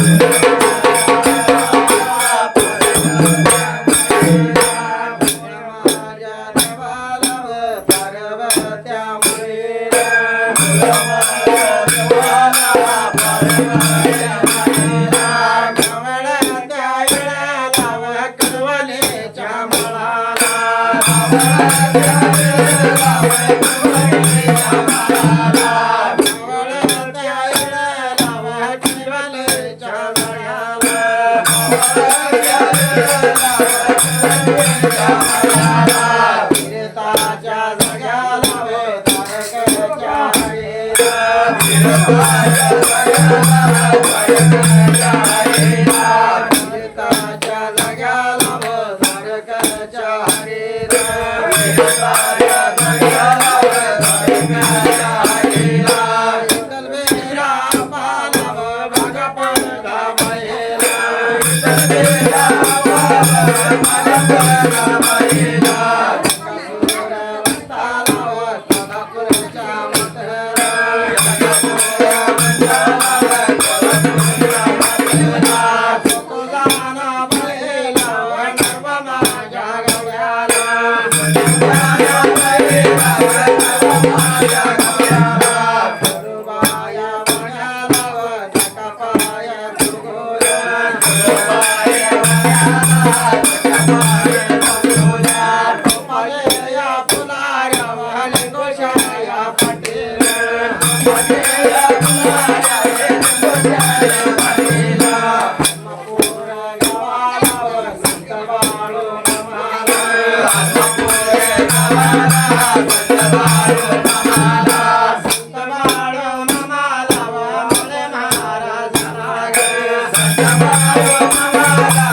yeah. Bye.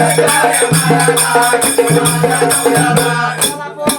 नवल्याला Solapur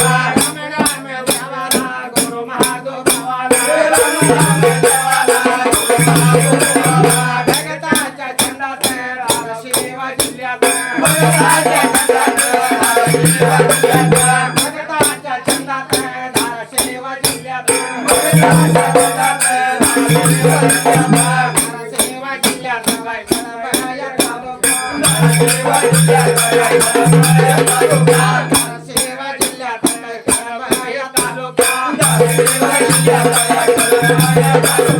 Yeah.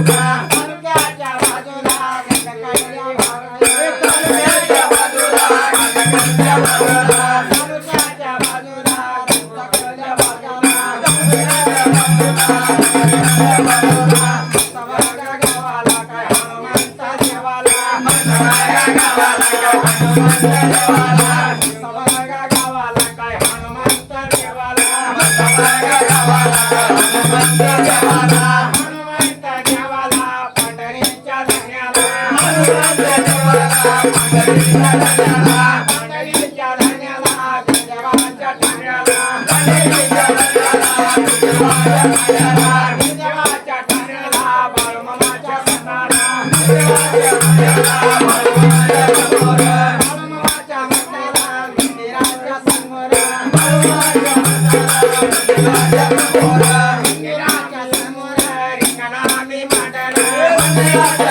Vai, vai, Yeah.